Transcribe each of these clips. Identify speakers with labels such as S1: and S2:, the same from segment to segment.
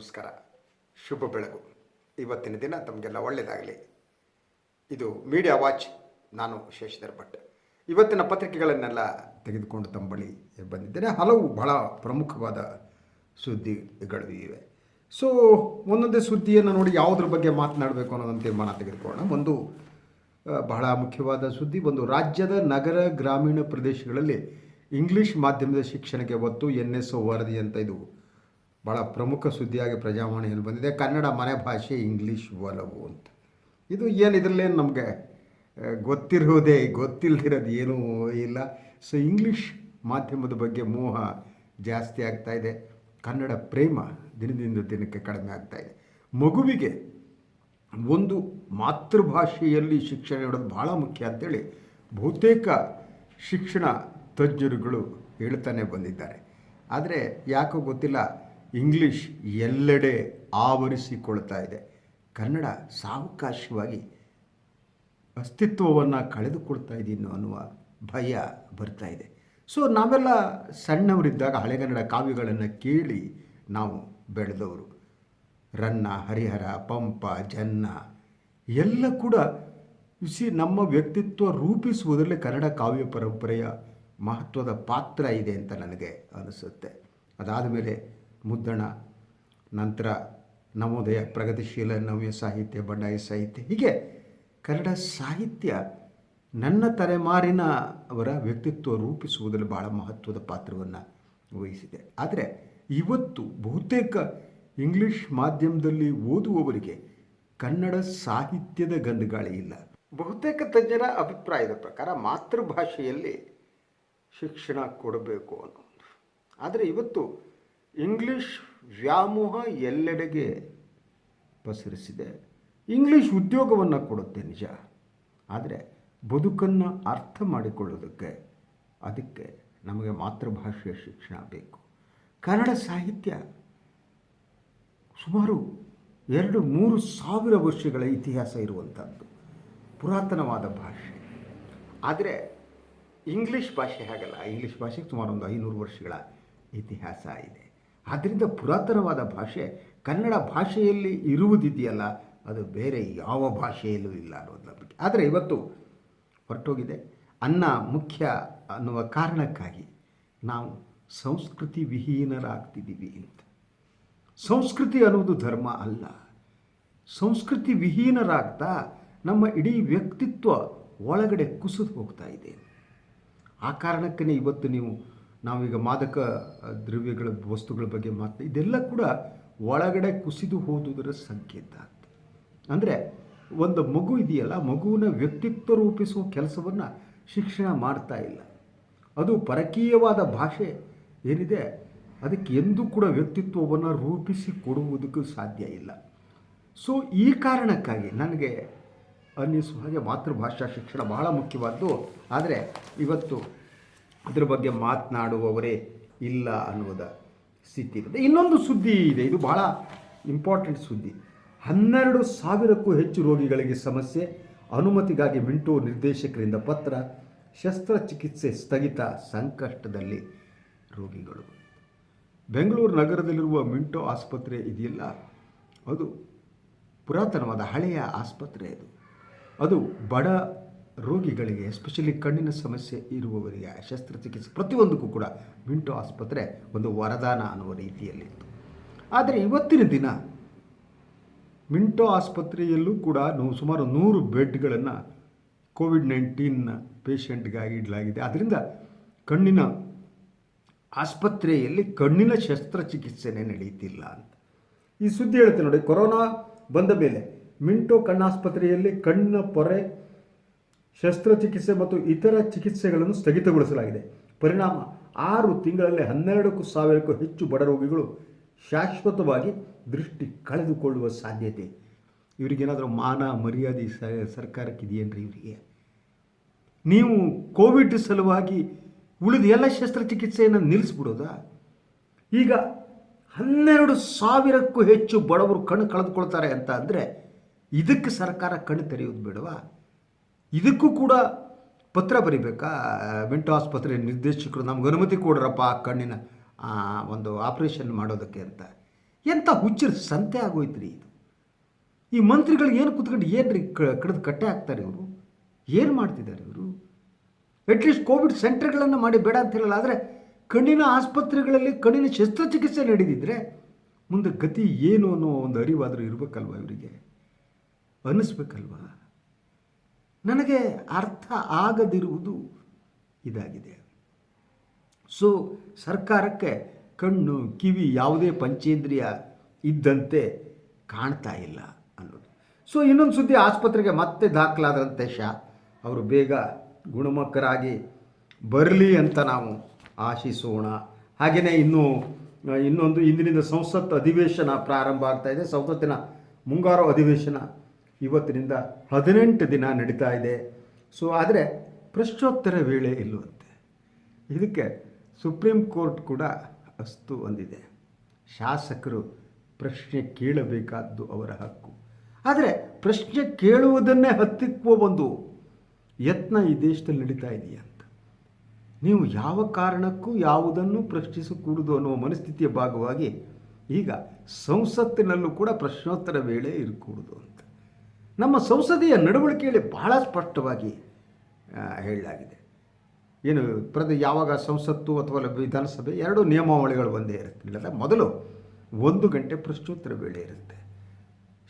S1: ನಮಸ್ಕಾರ. ಶುಭ ಬೆಳಗು ಇವತ್ತಿನ ದಿನ ತಮಗೆಲ್ಲ ಒಳ್ಳೆಯದಾಗಲಿ ಇದು ಮೀಡಿಯಾ ವಾಚ್ ನಾನು ಶೇಷಧರ್ ಭಟ್. ಇವತ್ತಿನ ಪತ್ರಿಕೆಗಳನ್ನೆಲ್ಲ ತೆಗೆದುಕೊಂಡು ತಮ್ಮ ಬಳಿ ಬಂದಿದ್ದೇನೆ. ಹಲವು ಬಹಳ ಪ್ರಮುಖವಾದ ಸುದ್ದಿಗಳು ಇವೆ. ಸೊ ಒಂದೊಂದೇ ಸುದ್ದಿಯನ್ನು ನೋಡಿ ಯಾವುದ್ರ ಬಗ್ಗೆ ಮಾತನಾಡಬೇಕು ಅನ್ನೋದನ್ನು ತೀರ್ಮಾನ ತೆಗೆದುಕೊಳ್ಳೋಣ. ಒಂದು ಬಹಳ ಮುಖ್ಯವಾದ ಸುದ್ದಿ. ಒಂದು, ರಾಜ್ಯದ ನಗರ, ಗ್ರಾಮೀಣ ಪ್ರದೇಶಗಳಲ್ಲಿ ಇಂಗ್ಲಿಷ್ ಮಾಧ್ಯಮದ ಶಿಕ್ಷಣಕ್ಕೆ ಒತ್ತು ಎನ್ ಎಸ್ ಒ ವರದಿ ಅಂತ ಇದು ಭಾಳ ಪ್ರಮುಖ ಸುದ್ದಿಯಾಗಿ ಪ್ರಜಾವಾಣಿಯಲ್ಲಿ ಬಂದಿದೆ. ಕನ್ನಡ ಮನೆ ಭಾಷೆ ಇಂಗ್ಲೀಷ್ ಒಲವು ಅಂತ. ಇದು ಏನು ಇದರಲ್ಲೇನು ನಮಗೆ ಗೊತ್ತಿರುವುದೇ ಗೊತ್ತಿಲ್ಲದಿರೋದು ಏನೂ ಇಲ್ಲ. ಸೊ ಇಂಗ್ಲೀಷ್ ಮಾಧ್ಯಮದ ಬಗ್ಗೆ ಮೋಹ ಜಾಸ್ತಿ ಆಗ್ತಾ ಇದೆ. ಕನ್ನಡ ಪ್ರೇಮ ದಿನದಿಂದ ದಿನಕ್ಕೆ ಕಡಿಮೆ ಆಗ್ತಾ ಇದೆ. ಮಗುವಿಗೆ ಒಂದು ಮಾತೃಭಾಷೆಯಲ್ಲಿ ಶಿಕ್ಷಣ ನೀಡೋದು ಭಾಳ ಮುಖ್ಯ ಅಂತೇಳಿ ಬಹುತೇಕ ಶಿಕ್ಷಣ ತಜ್ಞರುಗಳು ಹೇಳ್ತಾನೆ ಬಂದಿದ್ದಾರೆ. ಆದರೆ ಯಾಕೋ ಗೊತ್ತಿಲ್ಲ ಇಂಗ್ಲೀಷ್ ಎಲ್ಲೆಡೆ ಆವರಿಸಿಕೊಳ್ತಾ ಇದೆ. ಕನ್ನಡ ಸಾವಕಾಶವಾಗಿ ಅಸ್ತಿತ್ವವನ್ನು ಕಳೆದುಕೊಳ್ತಾ ಇದ್ದೀನಿ ಅನ್ನುವ ಭಯ ಬರ್ತಾ ಇದೆ. ಸೊ ನಾವೆಲ್ಲ ಸಣ್ಣವರಿದ್ದಾಗ ಹಳೆಗನ್ನಡ ಕಾವ್ಯಗಳನ್ನು ಕೇಳಿ ನಾವು ಬೆಳೆದವರು. ರನ್ನ, ಹರಿಹರ, ಪಂಪ, ಜನ್ನ ಎಲ್ಲ ಕೂಡ ಸಿ ನಮ್ಮ ವ್ಯಕ್ತಿತ್ವ ರೂಪಿಸುವುದರಲ್ಲಿ ಕನ್ನಡ ಕಾವ್ಯ ಪರಂಪರೆಯ ಮಹತ್ವದ ಪಾತ್ರ ಇದೆ ಅಂತ ನನಗೆ ಅನಿಸುತ್ತೆ. ಅದಾದ ಮೇಲೆ ಮುದ್ದಣ, ನಂತರ ನವೋದಯ, ಪ್ರಗತಿಶೀಲ, ನವ್ಯ ಸಾಹಿತ್ಯ, ಬಂಡಾಯ ಸಾಹಿತ್ಯ. ಹೀಗೆ ಕನ್ನಡ ಸಾಹಿತ್ಯ ನನ್ನ ತಲೆಮಾರಿನ ಅವರ ವ್ಯಕ್ತಿತ್ವ ರೂಪಿಸುವುದರಲ್ಲಿ ಭಾಳ ಮಹತ್ವದ ಪಾತ್ರವನ್ನು ವಹಿಸಿದೆ. ಆದರೆ ಇವತ್ತು ಬಹುತೇಕ ಇಂಗ್ಲಿಷ್ ಮಾಧ್ಯಮದಲ್ಲಿ ಓದುವವರಿಗೆ ಕನ್ನಡ ಸಾಹಿತ್ಯದ ಗಂಧಗಾಳಿ ಇಲ್ಲ. ಬಹುತೇಕ ತಜ್ಞರ ಅಭಿಪ್ರಾಯದ ಪ್ರಕಾರ ಮಾತೃಭಾಷೆಯಲ್ಲಿ ಶಿಕ್ಷಣ ಕೊಡಬೇಕು ಅನ್ನೋದು. ಆದರೆ ಇವತ್ತು ಇಂಗ್ಲಿಷ್ ವ್ಯಾಮೋಹ ಎಲ್ಲೆಡೆಗೆ ಪಸರಿಸಿದೆ. ಇಂಗ್ಲಿಷ್ ಉದ್ಯೋಗವನ್ನು ಕೊಡುತ್ತೆ ನಿಜ. ಆದರೆ ಬದುಕನ್ನು ಅರ್ಥ ಮಾಡಿಕೊಳ್ಳೋದಕ್ಕೆ ಅದಕ್ಕೆ ನಮಗೆ ಮಾತೃಭಾಷೆಯ ಶಿಕ್ಷಣ ಬೇಕು. ಕನ್ನಡ ಸಾಹಿತ್ಯ ಸುಮಾರು ಎರಡು ಮೂರು ಸಾವಿರ ವರ್ಷಗಳ ಇತಿಹಾಸ ಇರುವಂಥದ್ದು ಪುರಾತನವಾದ ಭಾಷೆ. ಆದರೆ ಇಂಗ್ಲೀಷ್ ಭಾಷೆ ಹಾಗಲ್ಲ. ಇಂಗ್ಲೀಷ್ ಭಾಷೆಗೆ ಸುಮಾರು ಒಂದು ಐನೂರು ವರ್ಷಗಳ ಇತಿಹಾಸ ಇದೆ. ಆದ್ದರಿಂದ ಪುರಾತನವಾದ ಭಾಷೆ ಕನ್ನಡ ಭಾಷೆಯಲ್ಲಿ ಇರುವುದಿದೆಯಲ್ಲ, ಅದು ಬೇರೆ ಯಾವ ಭಾಷೆಯಲ್ಲೂ ಇಲ್ಲ ಅನ್ನೋದು ನಂಬಿಕೆ ಆದರೆ ಇವತ್ತು ಹೊರಟೋಗಿದೆ. ಅನ್ನ ಮುಖ್ಯ ಅನ್ನುವ ಕಾರಣಕ್ಕಾಗಿ ನಾವು ಸಂಸ್ಕೃತಿ ವಿಹೀನರಾಗ್ತಿದ್ದೀವಿ ಅಂತ. ಸಂಸ್ಕೃತಿ ಅನ್ನೋದು ಧರ್ಮ ಅಲ್ಲ. ಸಂಸ್ಕೃತಿ ವಿಹೀನರಾಗ್ತಾ ನಮ್ಮ ಇಡೀ ವ್ಯಕ್ತಿತ್ವ ಒಳಗಡೆ ಕುಸಿದು ಹೋಗ್ತಾ ಇದೆ. ಆ ಕಾರಣಕ್ಕೇ ಇವತ್ತು ನೀವು ನಾವೀಗ ಮಾದಕ ದ್ರವ್ಯಗಳ ವಸ್ತುಗಳ ಬಗ್ಗೆ ಮಾತು ಇದೆಲ್ಲ ಕೂಡ ಒಳಗಡೆ ಕುಸಿದು ಹೋದುದರ ಸಂಕೇತ ಅಂದರೆ ಒಂದು ಮಗು ಇದೆಯಲ್ಲ ಮಗುವಿನ ವ್ಯಕ್ತಿತ್ವ ರೂಪಿಸುವ ಕೆಲಸವನ್ನು ಶಿಕ್ಷಣ ಮಾಡ್ತಾ ಇಲ್ಲ. ಅದು ಪರಕೀಯವಾದ ಭಾಷೆ ಏನಿದೆ, ಅದಕ್ಕೆ ಎಂದೂ ಕೂಡ ವ್ಯಕ್ತಿತ್ವವನ್ನು ರೂಪಿಸಿ ಕೊಡುವುದಕ್ಕೂ ಸಾಧ್ಯ ಇಲ್ಲ. ಸೊ ಈ ಕಾರಣಕ್ಕಾಗಿ ನನಗೆ ಅನ್ನಿಸುವ ಹಾಗೆ ಮಾತೃಭಾಷಾ ಶಿಕ್ಷಣ ಬಹಳ ಮುಖ್ಯವಾದ್ದು. ಆದರೆ ಇವತ್ತು ಅದರ ಬಗ್ಗೆ ಮಾತನಾಡುವವರೇ ಇಲ್ಲ ಅನ್ನುವುದ ಸ್ಥಿತಿ ಇರುತ್ತೆ ಇನ್ನೊಂದು ಸುದ್ದಿ ಇದೆ. ಇದು ಬಹಳ ಇಂಪಾರ್ಟೆಂಟ್ ಸುದ್ದಿ. ಹನ್ನೆರಡು ಸಾವಿರಕ್ಕೂ ಹೆಚ್ಚು ರೋಗಿಗಳಿಗೆ ಸಮಸ್ಯೆ. ಅನುಮತಿಗಾಗಿ ಮಿಂಟೋ ನಿರ್ದೇಶಕರಿಂದ ಪತ್ರ. ಶಸ್ತ್ರಚಿಕಿತ್ಸೆ ಸ್ಥಗಿತ ಸಂಕಷ್ಟದಲ್ಲಿ ರೋಗಿಗಳು. ಬೆಂಗಳೂರು ನಗರದಲ್ಲಿರುವ ಮಿಂಟೋ ಆಸ್ಪತ್ರೆ ಇದೆಯಲ್ಲ? ಅದು ಪುರಾತನವಾದ ಹಳೆಯ ಆಸ್ಪತ್ರೆ ಅದು. ಅದು ಬಡ ರೋಗಿಗಳಿಗೆ ಎಸ್ಪೆಷಲಿ ಕಣ್ಣಿನ ಸಮಸ್ಯೆ ಇರುವವರಿಗೆ ಶಸ್ತ್ರಚಿಕಿತ್ಸೆ ಪ್ರತಿಯೊಂದಕ್ಕೂ ಕೂಡ ಮಿಂಟೋ ಆಸ್ಪತ್ರೆ ಒಂದು ವರದಾನ ಅನ್ನುವ ರೀತಿಯಲ್ಲಿತ್ತು. ಆದರೆ ಇವತ್ತಿನ ದಿನ ಮಿಂಟೋ ಆಸ್ಪತ್ರೆಯಲ್ಲೂ ಕೂಡ ಸುಮಾರು ನೂರು ಬೆಡ್ಗಳನ್ನು ಕೋವಿಡ್ ನೈನ್ಟೀನ್ ಪೇಷಂಟ್ಗಾಗಿ ಇಡಲಾಗಿದೆ. ಆದ್ದರಿಂದ ಕಣ್ಣಿನ ಆಸ್ಪತ್ರೆಯಲ್ಲಿ ಕಣ್ಣಿನ ಶಸ್ತ್ರಚಿಕಿತ್ಸೆನೇ ನಡೆಯುತ್ತಿಲ್ಲ ಅಂತ. ಈ ಸುದ್ದಿ ಹೇಳುತ್ತೆ ನೋಡಿ, ಕೊರೋನಾ ಬಂದ ಮೇಲೆ ಮಿಂಟೋ ಕಣ್ಣಾಸ್ಪತ್ರೆಯಲ್ಲಿ ಕಣ್ಣಿನ ಪೊರೆ ಶಸ್ತ್ರಚಿಕಿತ್ಸೆ ಮತ್ತು ಇತರ ಚಿಕಿತ್ಸೆಗಳನ್ನು ಸ್ಥಗಿತಗೊಳಿಸಲಾಗಿದೆ. ಪರಿಣಾಮ ಆರು ತಿಂಗಳಲ್ಲಿ ಹನ್ನೆರಡಕ್ಕೂ ಸಾವಿರಕ್ಕೂ ಹೆಚ್ಚು ಬಡ ರೋಗಿಗಳು ಶಾಶ್ವತವಾಗಿ ದೃಷ್ಟಿ ಕಳೆದುಕೊಳ್ಳುವ ಸಾಧ್ಯತೆ. ಇವರಿಗೇನಾದರೂ ಮಾನ ಮರ್ಯಾದೆ ಸರ್ಕಾರಕ್ಕೆ ಇದೆಯೇನ್ರಿ ಇವರಿಗೆ? ನೀವು ಕೋವಿಡ್ ಸಲುವಾಗಿ ಉಳಿದ ಎಲ್ಲ ಶಸ್ತ್ರಚಿಕಿತ್ಸೆಯನ್ನು ನಿಲ್ಲಿಸ್ಬಿಡೋದಾ? ಈಗ ಹನ್ನೆರಡು ಸಾವಿರಕ್ಕೂ ಹೆಚ್ಚು ಬಡವರು ಕಣ್ಣು ಕಳೆದುಕೊಳ್ತಾರೆ ಅಂತ ಅಂದರೆ ಇದಕ್ಕೆ ಸರ್ಕಾರ ಕಣ್ಣು ತೆರೆಯೋದು ಬೇಡವಾ? ಇದಕ್ಕೂ ಕೂಡ ಪತ್ರ ಬರಿಬೇಕಾ? ಮೆಂಟು ಆಸ್ಪತ್ರೆ ನಿರ್ದೇಶಕರು ನಮ್ಗೆ ಅನುಮತಿ ಕೊಡ್ರಪ್ಪ ಆ ಕಣ್ಣಿನ ಒಂದು ಆಪ್ರೇಷನ್ ಮಾಡೋದಕ್ಕೆ ಅಂತ. ಎಂಥ ಹುಚ್ಚರ ಸಂತೆ ಆಗೋಯ್ತು ರೀ ಇದು. ಈ ಮಂತ್ರಿಗಳಿಗೆ ಏನು ಕೂತ್ಕೊಂಡು ಏನು ರೀ ಕಡ್ದು ಕಟ್ಟೆ ಹಾಕ್ತಾರೆ ಇವರು? ಏನು ಮಾಡ್ತಿದ್ದಾರೆ ಇವರು? ಅಟ್ಲೀಸ್ಟ್ ಕೋವಿಡ್ ಸೆಂಟರ್ಗಳನ್ನು ಮಾಡಿ ಬೇಡ ಅಂತ ಹೇಳಲ್ಲ, ಆದರೆ ಕಣ್ಣಿನ ಆಸ್ಪತ್ರೆಗಳಲ್ಲಿ ಕಣ್ಣಿನ ಶಸ್ತ್ರಚಿಕಿತ್ಸೆ ನಡೆದಿದ್ದರೆ ಮುಂದೆ ಗತಿ ಏನು ಅನ್ನೋ ಒಂದು ಅರಿವಾದರೂ ಇರಬೇಕಲ್ವ ಇವರಿಗೆ? ಅನ್ನಿಸ್ಬೇಕಲ್ವಾ? ನನಗೆ ಅರ್ಥ ಆಗದಿರುವುದು ಇದಾಗಿದೆ. ಸೊ ಸರ್ಕಾರಕ್ಕೆ ಕಣ್ಣು, ಕಿವಿ ಯಾವುದೇ ಪಂಚೇಂದ್ರಿಯ ಇದ್ದಂತೆ ಕಾಣ್ತಾ ಇಲ್ಲ ಅನ್ನೋದು. ಸೊ ಇನ್ನೊಂದು ಸುದ್ದಿ ಆಸ್ಪತ್ರೆಗೆ ಮತ್ತೆ ದಾಖಲಾದಂತೆ ಶಾ, ಅವರು ಬೇಗ ಗುಣಮುಖರಾಗಿ ಬರಲಿ ಅಂತ ನಾವು ಆಶಿಸೋಣ. ಹಾಗೆಯೇ ಇನ್ನೂ, ಇನ್ನೊಂದು, ಇಂದಿನಿಂದ ಸಂಸತ್ ಅಧಿವೇಶನ ಪ್ರಾರಂಭ ಆಗ್ತಾ ಇದೆ. ಸಂಸತ್ತಿನ ಮುಂಗಾರು ಅಧಿವೇಶನ ಇವತ್ತಿನಿಂದ ಹದಿನೆಂಟು ದಿನ ನಡೀತಾ ಇದೆ. ಸೊ ಆದರೆ ಪ್ರಶ್ನೋತ್ತರ ವೇಳೆ ಇಲ್ಲುವಂತೆ. ಇದಕ್ಕೆ ಸುಪ್ರೀಂ ಕೋರ್ಟ್ ಕೂಡ ಅಸ್ತು ಹೊಂದಿದೆ. ಶಾಸಕರು ಪ್ರಶ್ನೆ ಕೇಳಬೇಕಾದ್ದು ಅವರ ಹಕ್ಕು. ಆದರೆ ಪ್ರಶ್ನೆ ಕೇಳುವುದನ್ನೇ ಹತ್ತಿಕ್ಕುವ ಒಂದು ಯತ್ನ ಈ ದೇಶದಲ್ಲಿ ನಡೀತಾ ಇದೆಯಾ ಅಂತ. ನೀವು ಯಾವ ಕಾರಣಕ್ಕೂ ಯಾವುದನ್ನು ಪ್ರಶ್ನಿಸಕೂಡದು ಅನ್ನುವ ಮನಸ್ಥಿತಿಯ ಭಾಗವಾಗಿ ಈಗ ಸಂಸತ್ತಿನಲ್ಲೂ ಕೂಡ ಪ್ರಶ್ನೋತ್ತರ ವೇಳೆ ಇರಕೂಡದು ಅಂತ. ನಮ್ಮ ಸಂಸದೀಯ ನಡವಳಿಕೆಯಲ್ಲಿ ಬಹಳ ಸ್ಪಷ್ಟವಾಗಿ ಹೇಳಲಾಗಿದೆ. ಏನು ಪ್ರದ ಯಾವಾಗ ಸಂಸತ್ತು ಅಥವಾ ವಿಧಾನಸಭೆ ಎರಡು ನಿಯಮಾವಳಿಗಳು ಒಂದೇ ಇರುತ್ತಿಲ್ಲ ಮೊದಲು ಒಂದು ಗಂಟೆ ಪ್ರಶ್ನೋತ್ತರ ವೇಳೆ ಇರುತ್ತೆ.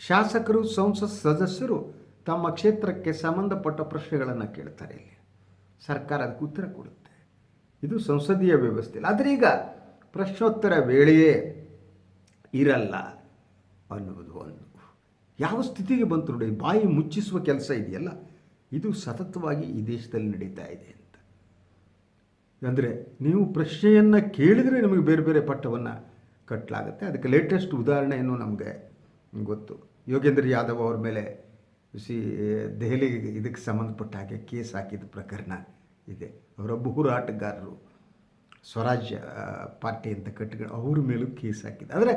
S1: ಶಾಸಕರು, ಸಂಸತ್ ಸದಸ್ಯರು ತಮ್ಮ ಕ್ಷೇತ್ರಕ್ಕೆ ಸಂಬಂಧಪಟ್ಟ ಪ್ರಶ್ನೆಗಳನ್ನು ಕೇಳ್ತಾರೆ ಇಲ್ಲಿ. ಸರ್ಕಾರ ಅದಕ್ಕೆ ಉತ್ತರ ಕೊಡುತ್ತೆ. ಇದು ಸಂಸದೀಯ ವ್ಯವಸ್ಥೆ ಆದರೆ ಈಗ ಪ್ರಶ್ನೋತ್ತರ ವೇಳೆಯೇ ಇರಲ್ಲ ಅನ್ನುವುದು ಒಂದು. ಯಾವ ಸ್ಥಿತಿಗೆ ಬಂತು ನೋಡಿ, ಬಾಯಿ ಮುಚ್ಚಿಸುವ ಕೆಲಸ ಇದೆಯಲ್ಲ, ಇದು ಸತತವಾಗಿ ಈ ದೇಶದಲ್ಲಿ ನಡೀತಾ ಇದೆ ಅಂತ. ಅಂದರೆ ನೀವು ಪ್ರಶ್ನೆಯನ್ನು ಕೇಳಿದರೆ ನಿಮಗೆ ಬೇರೆ ಬೇರೆ ಪಟ್ಟವನ್ನು ಕಟ್ಟಲಾಗುತ್ತೆ ಅದಕ್ಕೆ ಲೇಟೆಸ್ಟ್ ಉದಾಹರಣೆಯನ್ನು ನಮಗೆ ಗೊತ್ತು. ಯೋಗೇಂದ್ರ ಯಾದವ್ ಅವ್ರ ಮೇಲೆ ಸಿ ದೆಹಲಿ ಇದಕ್ಕೆ ಸಂಬಂಧಪಟ್ಟ ಹಾಗೆ ಕೇಸ್ ಹಾಕಿದ ಪ್ರಕರಣ ಇದೆ. ಅವರೊಬ್ಬ ಹೋರಾಟಗಾರರು ಸ್ವರಾಜ್ಯ ಪಾರ್ಟಿ ಅಂತ ಕಟ್ಟಿಕೊಂಡು ಅವ್ರ ಮೇಲೂ ಕೇಸ್ ಹಾಕಿದೆ ಆದರೆ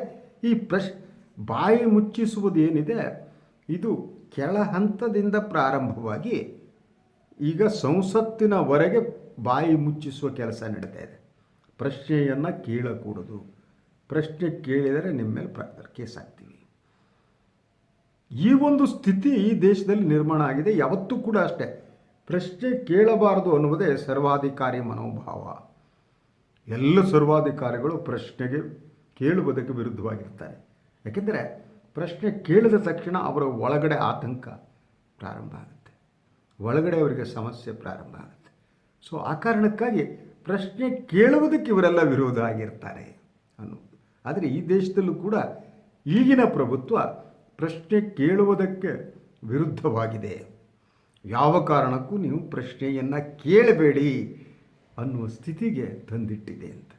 S1: ಈ ಪ್ರಶ್ ಬಾಯಿ ಮುಚ್ಚಿಸುವುದೇನಿದೆ, ಇದು ಕೆಳ ಹಂತದಿಂದ ಪ್ರಾರಂಭವಾಗಿ ಈಗ ಸಂಸತ್ತಿನವರೆಗೆ ಬಾಯಿ ಮುಚ್ಚಿಸುವ ಕೆಲಸ ನಡೀತಾ ಇದೆ. ಪ್ರಶ್ನೆಯನ್ನು ಕೇಳಕೂಡದು. ಪ್ರಶ್ನೆ ಕೇಳಿದರೆ ನಿಮ್ಮ ಮೇಲೆ ಪ್ರ, ಕೇಸ್ ಹಾಕ್ತೀವಿ. ಈ ಒಂದು ಸ್ಥಿತಿ ಈ ದೇಶದಲ್ಲಿ ನಿರ್ಮಾಣ ಆಗಿದೆ. ಯಾವತ್ತೂ ಕೂಡ ಅಷ್ಟೇ. ಪ್ರಶ್ನೆ ಕೇಳಬಾರದು ಅನ್ನುವುದೇ ಸರ್ವಾಧಿಕಾರಿ ಮನೋಭಾವ. ಎಲ್ಲ ಸರ್ವಾಧಿಕಾರಿಗಳು ಪ್ರಶ್ನೆಗೆ ಕೇಳುವುದಕ್ಕೆ ವಿರುದ್ಧವಾಗಿರ್ತಾರೆ ಯಾಕೆಂದರೆ ಪ್ರಶ್ನೆ ಕೇಳಿದ ತಕ್ಷಣ ಅವರ ಒಳಗಡೆ ಆತಂಕ ಪ್ರಾರಂಭ ಆಗುತ್ತೆ. ಒಳಗಡೆ ಅವರಿಗೆ ಸಮಸ್ಯೆ ಪ್ರಾರಂಭ ಆಗುತ್ತೆ. ಸೊ ಆ ಕಾರಣಕ್ಕಾಗಿ ಪ್ರಶ್ನೆ ಕೇಳುವುದಕ್ಕೆ ಇವರೆಲ್ಲ ವಿರೋಧ ಆಗಿರ್ತಾರೆ ಅನ್ನೋದು ಆದರೆ ಈ ದೇಶದಲ್ಲೂ ಕೂಡ ಈಗಿನ ಪ್ರಭುತ್ವ ಪ್ರಶ್ನೆ ಕೇಳುವುದಕ್ಕೆ ವಿರುದ್ಧವಾಗಿದೆ. ಯಾವ ಕಾರಣಕ್ಕೂ ನೀವು ಪ್ರಶ್ನೆಯನ್ನು ಕೇಳಬೇಡಿ ಅನ್ನುವ ಸ್ಥಿತಿಗೆ ತಂದಿಟ್ಟಿದೆ ಅಂತ.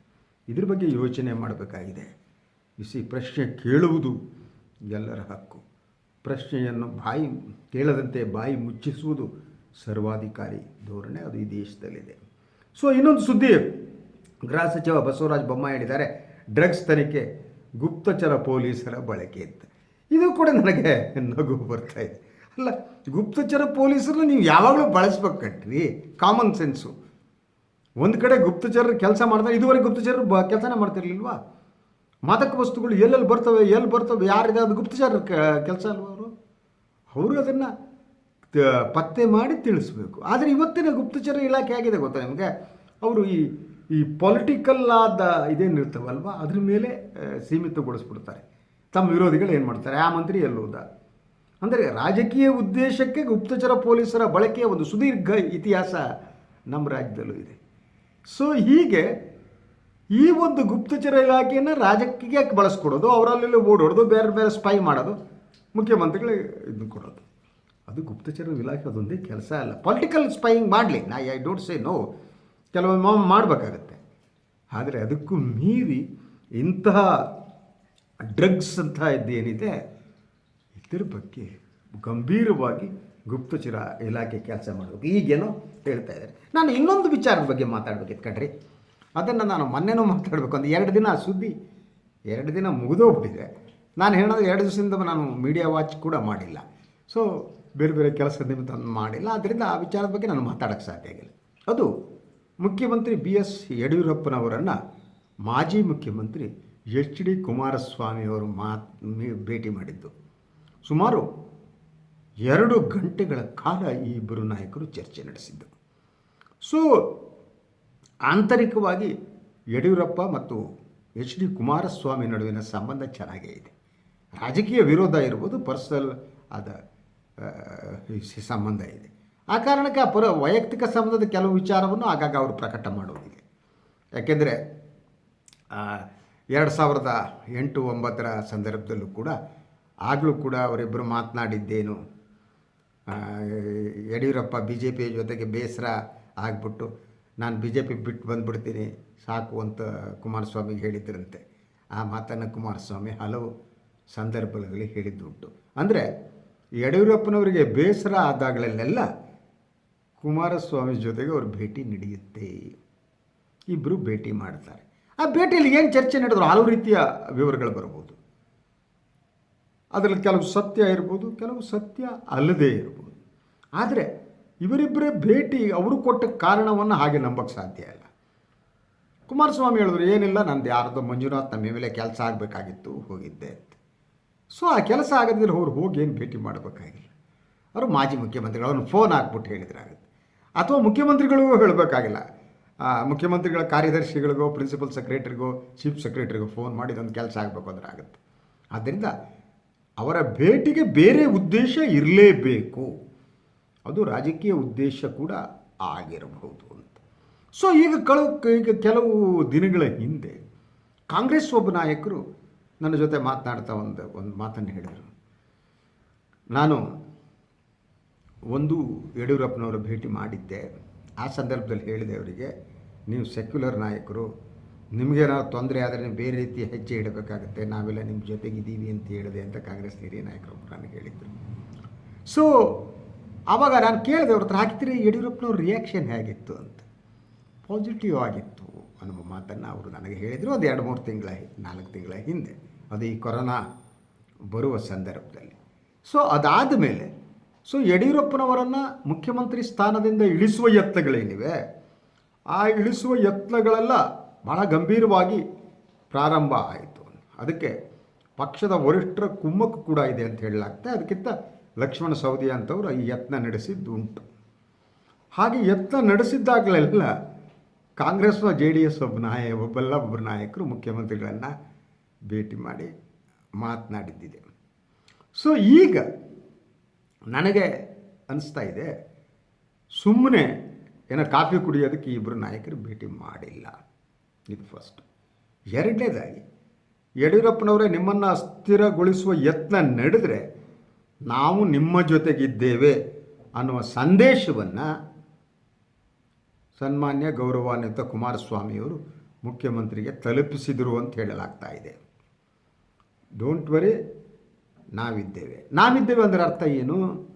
S1: ಇದ್ರ ಬಗ್ಗೆ ಯೋಚನೆ ಮಾಡಬೇಕಾಗಿದೆ. ಬಿಸಿ ಪ್ರಶ್ನೆ ಕೇಳುವುದು ಎಲ್ಲರ ಹಕ್ಕು. ಪ್ರಶ್ನೆಯನ್ನು ಬಾಯಿ ಕೇಳದಂತೆ ಬಾಯಿ ಮುಚ್ಚಿಸುವುದು ಸರ್ವಾಧಿಕಾರಿ ಧೋರಣೆ, ಅದು ಈ ದೇಶದಲ್ಲಿದೆ. ಸೊ ಇನ್ನೊಂದು ಸುದ್ದಿ. ಗೃಹ ಸಚಿವ ಬಸವರಾಜ ಬೊಮ್ಮಾಯಿ ಹೇಳಿದ್ದಾರೆ, ಡ್ರಗ್ಸ್ ತನಿಖೆ ಗುಪ್ತಚರ ಪೊಲೀಸರ ಬಳಕೆ ಅಂತ. ಇದು ಕೂಡ ನನಗೆ ನಗು ಬರ್ತಾ ಇದೆ. ಅಲ್ಲ, ಗುಪ್ತಚರ ಪೊಲೀಸರನ್ನ ನೀವು ಯಾವಾಗಲೂ ಬಳಸ್ಬೇಕಂಟ್ರಿ ಕಾಮನ್ ಸೆನ್ಸು ಒಂದು ಕಡೆ ಗುಪ್ತಚರರು ಕೆಲಸ ಮಾಡ್ತಾರೆ, ಇದುವರೆಗೆ ಗುಪ್ತಚರರು ಕೆಲಸನೇ ಮಾಡ್ತಿರ್ಲಿಲ್ವಾ? ಮಾದಕ ವಸ್ತುಗಳು ಎಲ್ಲೆಲ್ಲಿ ಬರ್ತವೆ, ಎಲ್ಲಿ ಬರ್ತವೆ ಯಾರಿದೆ ಅದು ಗುಪ್ತಚರ ಕೆಲಸ ಅಲ್ವಾ ಅವರು? ಅವರು ಅದನ್ನು ಪತ್ತೆ ಮಾಡಿ ತಿಳಿಸ್ಬೇಕು. ಆದರೆ ಇವತ್ತಿನ ಗುಪ್ತಚರ ಇಲಾಖೆ ಆಗಿದೆ ಗೊತ್ತಾ ನಿಮಗೆ? ಅವರು ಈ ಈ ಪೊಲಿಟಿಕಲ್ ಆದ ಇದೇನಿರ್ತವಲ್ವ ಅದ್ರ ಮೇಲೆ ಸೀಮಿತಗೊಳಿಸ್ಬಿಡ್ತಾರೆ. ತಮ್ಮ ವಿರೋಧಿಗಳು ಏನು ಮಾಡ್ತಾರೆ? ಆ ಮಂತ್ರಿ ಎಲ್ಲೋದ ಅಂದರೆ ರಾಜಕೀಯ ಉದ್ದೇಶಕ್ಕೆ ಗುಪ್ತಚರ ಪೊಲೀಸರ ಬಳಕೆಯ ಒಂದು ಸುದೀರ್ಘ ಇತಿಹಾಸ ನಮ್ಮ ರಾಜ್ಯದಲ್ಲೂ ಇದೆ. ಸೊ ಹೀಗೆ ಈ ಒಂದು ಗುಪ್ತಚರ ಇಲಾಖೆಯನ್ನು ರಾಜಕೀಯ ಬಳಸ್ಕೊಡೋದು ಅವರಲ್ಲಿ ಓಡೋಡೋದು, ಬೇರೆ ಬೇರೆ ಸ್ಪೈ ಮಾಡೋದು, ಮುಖ್ಯಮಂತ್ರಿಗಳಿಗೆ ಇದನ್ನು ಕೊಡೋದು. ಅದು ಗುಪ್ತಚರ ಇಲಾಖೆ ಅದೊಂದೇ ಕೆಲಸ ಅಲ್ಲ. ಪೊಲಿಟಿಕಲ್ ಸ್ಪೈಯಿಂಗ್ ಮಾಡಲಿ. ನಾ ಐ ಡೋಂಟ್ ಸೇ ನೋ ಕೆಲವೊಮ್ಮೆ ಮಾಡಬೇಕಾಗತ್ತೆ. ಆದರೆ ಅದಕ್ಕೂ ಮೀರಿ ಇಂತಹ ಡ್ರಗ್ಸ್ ಅಂತ ಇದ್ದೇನಿದೆ ಇದರ ಬಗ್ಗೆ ಗಂಭೀರವಾಗಿ ಗುಪ್ತಚರ ಇಲಾಖೆ ಕೆಲಸ ಮಾಡಬೇಕು. ಈಗೇನೋ ಹೇಳ್ತಾ ಇದ್ದಾರೆ. ನಾನು ಇನ್ನೊಂದು ವಿಚಾರದ ಬಗ್ಗೆ ಮಾತಾಡಬೇಕಿತ್ತು ಕಣ್ರಿ. ಅದನ್ನು ನಾನು ಮೊನ್ನೆನೂ ಮಾತಾಡಬೇಕು. ಒಂದು ಎರಡು ದಿನ ಸುದ್ದಿ, ಎರಡು ದಿನ ಮುಗಿದೋಗ್ಬಿಟ್ಟಿದೆ. ನಾನು ಹೇಳೋದು ಎರಡು ದಿವಸದಿಂದ ನಾನು ಮೀಡಿಯಾ ವಾಚ್ ಕೂಡ ಮಾಡಿಲ್ಲ. ಸೊ ಬೇರೆ ಬೇರೆ ಕೆಲಸ ನಿಮಿತ್ತ ಮಾಡಿಲ್ಲ. ಆದ್ದರಿಂದ ಆ ವಿಚಾರದ ಬಗ್ಗೆ ನಾನು ಮಾತಾಡೋಕ್ಕೆ ಸಾಧ್ಯ ಆಗಿಲ್ಲ. ಅದು ಮುಖ್ಯಮಂತ್ರಿ ಬಿ ಎಸ್ ಯಡಿಯೂರಪ್ಪನವರನ್ನು ಮಾಜಿ ಮುಖ್ಯಮಂತ್ರಿ ಎಚ್ ಡಿ ಕುಮಾರಸ್ವಾಮಿಯವರು ಮಿ- ಭೇಟಿ ಮಾಡಿದ್ದು. ಸುಮಾರು ಎರಡು ಗಂಟೆಗಳ ಕಾಲ ಈ ಇಬ್ಬರು ನಾಯಕರು ಚರ್ಚೆ ನಡೆಸಿದ್ದು. ಸೊ ಆಂತರಿಕವಾಗಿ ಯಡಿಯೂರಪ್ಪ ಮತ್ತು ಎಚ್ ಡಿ ಕುಮಾರಸ್ವಾಮಿ ನಡುವಿನ ಸಂಬಂಧ ಚೆನ್ನಾಗೇ ಇದೆ. ರಾಜಕೀಯ ವಿರೋಧ ಇರ್ಬೋದು, ಪರ್ಸನಲ್ ಆದ ಸಂಬಂಧ ಇದೆ. ಆ ಕಾರಣಕ್ಕೆ ಆ ಪರ, ವೈಯಕ್ತಿಕ ಸಂಬಂಧದ ಕೆಲವು ವಿಚಾರವನ್ನು ಆಗಾಗ ಅವರು ಪ್ರಕಟ ಮಾಡುವುದಿಲ್ಲ ಯಾಕೆಂದರೆ ಎರಡು ಸಾವಿರದ ಎಂಟು ಒಂಬತ್ತರ ಸಂದರ್ಭದಲ್ಲೂ ಕೂಡ, ಆಗಲೂ ಕೂಡ ಅವರಿಬ್ಬರು ಮಾತನಾಡಿದ್ದೇನು. ಯಡಿಯೂರಪ್ಪ ಬಿ ಜೆ ಪಿ ಜೊತೆಗೆ ಬೇಸರ ಆಗಿಬಿಟ್ಟು ನಾನು ಬಿ ಜೆ ಪಿ ಬಿಟ್ಟು ಬಂದುಬಿಡ್ತೀನಿ, ಸಾಕು ಅಂತ ಕುಮಾರಸ್ವಾಮಿಗೆ ಹೇಳಿದ್ರಂತೆ. ಆ ಮಾತನ್ನು ಕುಮಾರಸ್ವಾಮಿ ಹಲವು ಸಂದರ್ಭಗಳಲ್ಲಿ ಹೇಳಿದ್ದುಂಟು. ಅಂದರೆ ಯಡಿಯೂರಪ್ಪನವರಿಗೆ ಬೇಸರ ಆದಾಗಲೆಲ್ಲ ಕುಮಾರಸ್ವಾಮಿ ಜೊತೆಗೆ ಅವ್ರ ಭೇಟಿ ನಡೆಯುತ್ತೆ. ಇಬ್ಬರು ಭೇಟಿ ಮಾಡ್ತಾರೆ. ಆ ಭೇಟಿಯಲ್ಲಿ ಏನು ಚರ್ಚೆ ನಡೆದ್ರು? ಹಲವು ರೀತಿಯ ವಿವರಗಳು ಬರ್ಬೋದು ಅದರಲ್ಲಿ ಕೆಲವು ಸತ್ಯ ಇರ್ಬೋದು, ಕೆಲವು ಸತ್ಯ ಅಲ್ಲದೇ ಇರ್ಬೋದು. ಆದರೆ ಇವರಿಬ್ಬರೇ ಭೇಟಿ, ಅವರು ಕೊಟ್ಟ ಕಾರಣವನ್ನು ಹಾಗೆ ನಂಬಕ್ಕೆ ಸಾಧ್ಯ ಇಲ್ಲ. ಕುಮಾರಸ್ವಾಮಿ ಹೇಳಿದ್ರು, ಏನಿಲ್ಲ, ನಂದು ಯಾರ್ದೋ ಮಂಜುನಾಥ್ ನಮ್ಮ ಮೇಲೆ ಕೆಲಸ ಆಗಬೇಕಾಗಿತ್ತು, ಹೋಗಿದ್ದೆ ಅಂತ. ಸೊ, ಆ ಕೆಲಸ ಆಗದಿದ್ರೆ ಅವ್ರು ಹೋಗಿ ಏನು ಭೇಟಿ ಮಾಡಬೇಕಾಗಿಲ್ಲ. ಅವರು ಮಾಜಿ ಮುಖ್ಯಮಂತ್ರಿಗಳು, ಅವ್ರನ್ನ ಫೋನ್ ಹಾಕ್ಬಿಟ್ಟು ಹೇಳಿದ್ರಾಗುತ್ತೆ. ಅಥವಾ ಮುಖ್ಯಮಂತ್ರಿಗಳಿಗೂ ಹೇಳಬೇಕಾಗಿಲ್ಲ. ಮುಖ್ಯಮಂತ್ರಿಗಳ ಕಾರ್ಯದರ್ಶಿಗಳಿಗೋ ಪ್ರಿನ್ಸಿಪಲ್ ಸೆಕ್ರೆಟರಿಗೋ ಚೀಫ್ ಸೆಕ್ರೆಟರಿಗೋ ಫೋನ್ ಮಾಡಿ ಇದೊಂದು ಕೆಲಸ ಆಗಬೇಕು ಅಂದ್ರೆ ಆಗುತ್ತೆ. ಆದ್ದರಿಂದ ಅವರ ಭೇಟಿಗೆ ಬೇರೆ ಉದ್ದೇಶ ಇರಲೇಬೇಕು. ಅದು ರಾಜಕೀಯ ಉದ್ದೇಶ ಕೂಡ ಆಗಿರಬಹುದು ಅಂತ. ಸೊ ಈಗ ಕಳು, ಈಗ ಕೆಲವು ದಿನಗಳ ಹಿಂದೆ ಕಾಂಗ್ರೆಸ್ ಒಬ್ಬ ನಾಯಕರು ನನ್ನ ಜೊತೆ ಮಾತನಾಡ್ತಾ ಒಂದು ಒಂದು ಮಾತನ್ನು ಹೇಳಿದರು. ನಾನು ಒಂದು ಯಡಿಯೂರಪ್ಪನವರು ಭೇಟಿ ಮಾಡಿದ್ದೆ. ಆ ಸಂದರ್ಭದಲ್ಲಿ ಹೇಳಿದೆ ಅವರಿಗೆ, ನೀವು ಸೆಕ್ಯುಲರ್ ನಾಯಕರು ನಿಮಗೇನಾದ್ರು ತೊಂದರೆ ಆದರೆ ನೀವು ಬೇರೆ ರೀತಿ ಹೆಜ್ಜೆ ಇಡಬೇಕಾಗುತ್ತೆ. ನಾವೆಲ್ಲ ನಿಮ್ಮ ಜೊತೆಗಿದ್ದೀವಿ ಅಂತ ಹೇಳಿದೆ ಅಂತ ಕಾಂಗ್ರೆಸ್ ಹಿರಿಯ ನಾಯಕರು ನನಗೆ ಹೇಳಿದರು. ಸೊ ಆವಾಗ ನಾನು ಕೇಳಿದೆ, ಅವ್ರ ಹತ್ರ ಹಾಕ್ತೀರಿ ಯಡಿಯೂರಪ್ಪನವ್ರ ರಿಯಾಕ್ಷನ್ ಹೇಗಿತ್ತು ಅಂತ. ಪಾಸಿಟಿವ್ ಆಗಿತ್ತು ಅನ್ನುವ ಮಾತನ್ನು ಅವರು ನನಗೆ ಹೇಳಿದರು ಅದು ಎರಡು, ಮೂರು ತಿಂಗಳ ನಾಲ್ಕು ತಿಂಗಳ ಹಿಂದೆ. ಅದು ಈ ಕೊರೋನಾ ಬರುವ ಸಂದರ್ಭದಲ್ಲಿ. ಸೊ ಅದಾದ ಮೇಲೆ ಸೊ ಯಡಿಯೂರಪ್ಪನವರನ್ನು ಮುಖ್ಯಮಂತ್ರಿ ಸ್ಥಾನದಿಂದ ಇಳಿಸುವ ಯತ್ನಗಳೇನಿವೆ? ಆ ಇಳಿಸುವ ಯತ್ನಗಳೆಲ್ಲ ಬಹಳ ಗಂಭೀರವಾಗಿ ಪ್ರಾರಂಭ ಆಯಿತು. ಅದಕ್ಕೆ ಪಕ್ಷದ ವರಿಷ್ಠರ ಕುಮ್ಮಕ್ಕು ಕೂಡ ಇದೆ ಅಂತ ಹೇಳಲಾಗ್ತದೆ ಅದಕ್ಕಿಂತ ಲಕ್ಷ್ಮಣ ಸೌದಿ ಅಂತವರು ಈ ಯತ್ನ ನಡೆಸಿದ್ದು ಉಂಟು. ಹಾಗೆ ಯತ್ನ ನಡೆಸಿದ್ದಾಗಲೆಲ್ಲ ಕಾಂಗ್ರೆಸ್ನ ಜೆ ಡಿ ಎಸ್ ಒಬ್ಬ ನಾಯ, ಒಬ್ಬಲ್ಲ ಒಬ್ಬರು ನಾಯಕರು ಮುಖ್ಯಮಂತ್ರಿಗಳನ್ನು ಭೇಟಿ ಮಾಡಿ ಮಾತನಾಡಿದ್ದಿದೆ. ಸೊ ಈಗ ನನಗೆ ಅನಿಸ್ತಾ ಇದೆ ಸುಮ್ಮನೆ ಏನೋ ಕಾಫಿ ಕುಡಿಯೋದಕ್ಕೆ ಇಬ್ಬರು ನಾಯಕರು ಭೇಟಿ ಮಾಡಿಲ್ಲ. ಇದು ಫಸ್ಟ್ ಎರಡನೇದಾಗಿ, ಯಡಿಯೂರಪ್ಪನವರೇ ನಿಮ್ಮನ್ನು ಅಸ್ಥಿರಗೊಳಿಸುವ ಯತ್ನ ನಡೆದರೆ ನಾವು ನಿಮ್ಮ ಜೊತೆಗಿದ್ದೇವೆ ಅನ್ನುವ ಸಂದೇಶವನ್ನು ಸನ್ಮಾನ್ಯ ಗೌರವಾನ್ವಿತ ಕುಮಾರಸ್ವಾಮಿಯವರು ಮುಖ್ಯಮಂತ್ರಿಗೆ ತಲುಪಿಸಿದರು ಅಂತ ಹೇಳಲಾಗ್ತಾ ಇದೆ. ಡೋಂಟ್ ವರಿ ನಾವಿದ್ದೇವೆ. ನಾವಿದ್ದೇವೆ ಅಂದ್ರೆ ಅರ್ಥ ಏನು?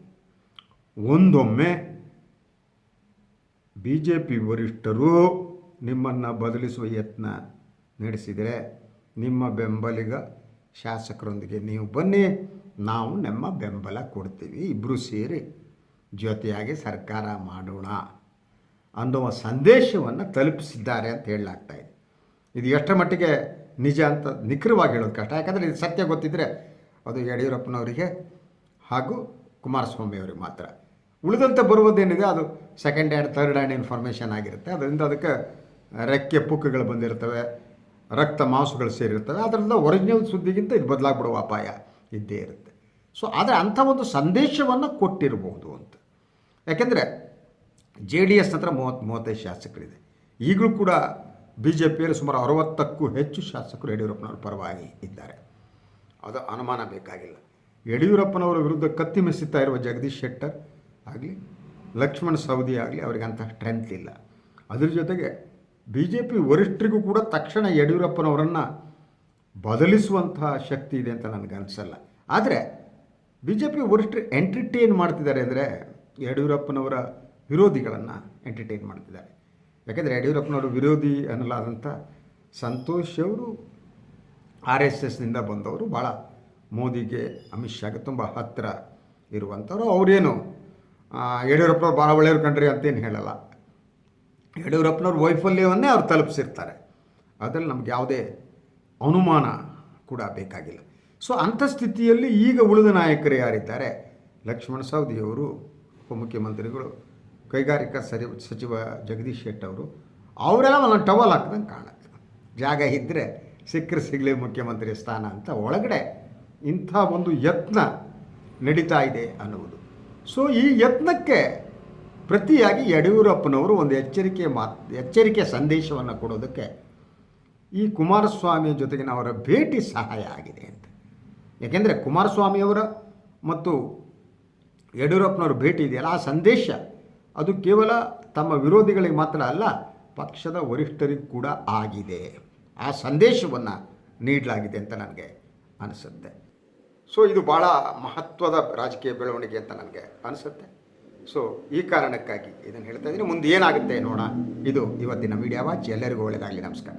S1: ಒಂದೊಮ್ಮೆ ಬಿ ಜೆ ಪಿ ವರಿಷ್ಠರು ನಿಮ್ಮನ್ನು ಬದಲಿಸುವ ಯತ್ನ ನಡೆಸಿದರೆ ನಿಮ್ಮ ಬೆಂಬಲಿಗ ಶಾಸಕರೊಂದಿಗೆ ನೀವು ಬನ್ನಿ. ನಾವು ನಮ್ಮ ಬೆಂಬಲ ಕೊಡ್ತೀವಿ ಇಬ್ಬರು ಸೇರಿ ಜೊತೆಯಾಗಿ ಸರ್ಕಾರ ಮಾಡೋಣ ಅನ್ನುವ ಸಂದೇಶವನ್ನು ತಲುಪಿಸಿದ್ದಾರೆ ಅಂತ ಹೇಳಲಾಗ್ತಾ ಇದೆ. ಇದು ಎಷ್ಟರ ಮಟ್ಟಿಗೆ ನಿಜ ಅಂತ ನಿಖರವಾಗಿ ಹೇಳೋದು ಕಷ್ಟ. ಯಾಕಂದರೆ ಇದು ಸತ್ಯ ಗೊತ್ತಿದ್ದರೆ ಅದು ಯಡಿಯೂರಪ್ಪನವರಿಗೆ ಹಾಗೂ ಕುಮಾರಸ್ವಾಮಿ ಅವರಿಗೆ ಮಾತ್ರ. ಉಳಿದಂತೆ ಬರುವುದೇನಿದೆ, ಅದು second hand third hand information ಆಗಿರುತ್ತೆ. ಅದರಿಂದ ಅದಕ್ಕೆ ರೆಕ್ಕೆ ಪುಕ್ಕಗಳು ಬಂದಿರ್ತವೆ, ರಕ್ತ ಮಾಂಸಗಳು ಸೇರಿರ್ತವೆ. ಅದರಿಂದ ಒರಿಜಿನಲ್ ಸುದ್ದಿಗಿಂತ ಇದು ಬದಲಾಗ್ಬಿಡುವ ಅಪಾಯ ಇದ್ದೇ ಇರುತ್ತೆ. ಸೊ ಆದರೆ ಅಂಥ ಒಂದು ಸಂದೇಶವನ್ನು ಕೊಟ್ಟಿರಬಹುದು ಅಂತ. ಯಾಕೆಂದರೆ ಜೆ ಡಿ ಎಸ್ ಹತ್ರ ಮೂವತ್ತು, ಮೂವತ್ತೈದು ಶಾಸಕರಿದೆ. ಈಗಲೂ ಕೂಡ ಬಿ ಜೆ ಪಿಯಲ್ಲಿ ಸುಮಾರು ಅರವತ್ತಕ್ಕೂ ಹೆಚ್ಚು ಶಾಸಕರು ಯಡಿಯೂರಪ್ಪನವರ ಪರವಾಗಿ ಇದ್ದಾರೆ. ಅದು ಅನುಮಾನ ಬೇಕಾಗಿಲ್ಲ. ಯಡಿಯೂರಪ್ಪನವರ ವಿರುದ್ಧ ಕತ್ತಿ ಮೆಸಿತಾ ಇರುವ ಜಗದೀಶ್ ಶೆಟ್ಟರ್ ಆಗಲಿ, ಲಕ್ಷ್ಮಣ್ ಸವದಿ ಆಗಲಿ ಅವರಿಗೆ ಅಂತಹ ಸ್ಟ್ರೆಂತ್ ಇಲ್ಲ. ಅದ್ರ ಜೊತೆಗೆ ಬಿ ಜೆ ಪಿ ವರಿಷ್ಠರಿಗೂ ಕೂಡ ತಕ್ಷಣ ಯಡಿಯೂರಪ್ಪನವರನ್ನು ಬದಲಿಸುವಂತಹ ಶಕ್ತಿ ಇದೆ ಅಂತ ನನಗೆ ಅನಿಸಲ್ಲ. ಆದರೆ ಬಿ ಜೆ ಪಿ ವರಿಷ್ಠರು ಎಂಟರ್ಟೈನ್ ಮಾಡ್ತಿದ್ದಾರೆ ಅಂದರೆ ಯಡಿಯೂರಪ್ಪನವರ ವಿರೋಧಿಗಳನ್ನು ಎಂಟರ್ಟೈನ್ ಮಾಡ್ತಿದ್ದಾರೆ. ಯಾಕೆಂದರೆ ಯಡಿಯೂರಪ್ಪನವರು ವಿರೋಧಿ ಅನ್ನಲಾದಂಥ ಸಂತೋಷ್ ಅವರು ಆರ್ ಎಸ್ ಎಸ್ನಿಂದ ಬಂದವರು. ಭಾಳ ಮೋದಿಗೆ ಅಮಿತ್ ಶಾಗೆ ತುಂಬ ಹತ್ತಿರ ಇರುವಂಥವ್ರು ಅವರೇನು ಯಡಿಯೂರಪ್ಪನವ್ರು ಭಾಳ ಒಳ್ಳೆಯವ್ರು ಕಂಡ್ರಿ ಅಂತೇನು ಹೇಳಲ್ಲ. ಯಡಿಯೂರಪ್ಪನವ್ರ ವೈಫಲ್ಯವನ್ನೇ ಅವ್ರು ತಲುಪಿಸಿರ್ತಾರೆ. ಅದರಲ್ಲಿ ನಮ್ಗೆ ಯಾವುದೇ ಅನುಮಾನ ಕೂಡ ಬೇಕಾಗಿಲ್ಲ. ಸೊ ಅಂಥ ಸ್ಥಿತಿಯಲ್ಲಿ ಈಗ ಉಳಿದ ನಾಯಕರು ಯಾರಿದ್ದಾರೆ? ಲಕ್ಷ್ಮಣ ಸವದಿಯವರು, ಉಪಮುಖ್ಯಮಂತ್ರಿಗಳು, ಕೈಗಾರಿಕಾ ಸರಿ, ಸಚಿವ ಜಗದೀಶ್ ಶೆಟ್ಟಿ ಅವರು, ಅವರೆಲ್ಲ ಒಂದು ಟವಲ್ ಹಾಕ್ದಂಗೆ ಕಾಣುತ್ತೆ. ಜಾಗ ಇದ್ದರೆ ಸಿಕ್ಕರೆ ಸಿಗಲಿ ಮುಖ್ಯಮಂತ್ರಿ ಸ್ಥಾನ ಅಂತ ಒಳಗಡೆ ಇಂಥ ಒಂದು ಯತ್ನ ನಡೀತಾ ಇದೆ ಅನ್ನುವುದು. ಸೊ ಈ ಯತ್ನಕ್ಕೆ ಪ್ರತಿಯಾಗಿ ಯಡಿಯೂರಪ್ಪನವರು ಒಂದು ಎಚ್ಚರಿಕೆ ಮಾತು ಎಚ್ಚರಿಕೆ ಸಂದೇಶವನ್ನು ಕೊಡೋದಕ್ಕೆ ಈ ಕುಮಾರಸ್ವಾಮಿ ಜೊತೆಗಿನ ಅವರ ಭೇಟಿ ಸಹಾಯ ಆಗಿದೆ ಅಂತ. ಯಾಕೆಂದರೆ ಕುಮಾರಸ್ವಾಮಿಯವರ ಮತ್ತು ಯಡಿಯೂರಪ್ಪನವ್ರ ಭೇಟಿ ಇದೆಯಲ್ಲ, ಆ ಸಂದೇಶ ಅದು ಕೇವಲ ತಮ್ಮ ವಿರೋಧಿಗಳಿಗೆ ಮಾತ್ರ ಅಲ್ಲ, ಪಕ್ಷದ ವರಿಷ್ಠರಿಗೂ ಕೂಡ ಆಗಿದೆ. ಆ ಸಂದೇಶವನ್ನು ನೀಡಲಾಗಿದೆ ಅಂತ ನನಗೆ ಅನಿಸುತ್ತೆ. ಸೊ ಇದು ಭಾಳ ಮಹತ್ವದ ರಾಜಕೀಯ ಬೆಳವಣಿಗೆ ಅಂತ ನನಗೆ ಅನಿಸುತ್ತೆ. ಸೊ ಈ ಕಾರಣಕ್ಕಾಗಿ ಇದನ್ನು ಹೇಳ್ತಾ ಇದ್ದೀನಿ. ಮುಂದೆ ಏನಾಗುತ್ತೆ ನೋಡೋಣ. ಇದು ಇವತ್ತಿನ ಮೀಡಿಯಾ ವಾಚ್ ಎಲ್ಲರಿಗೂ ಒಳ್ಳೆಯದಾಗಲಿ ನಮಸ್ಕಾರ.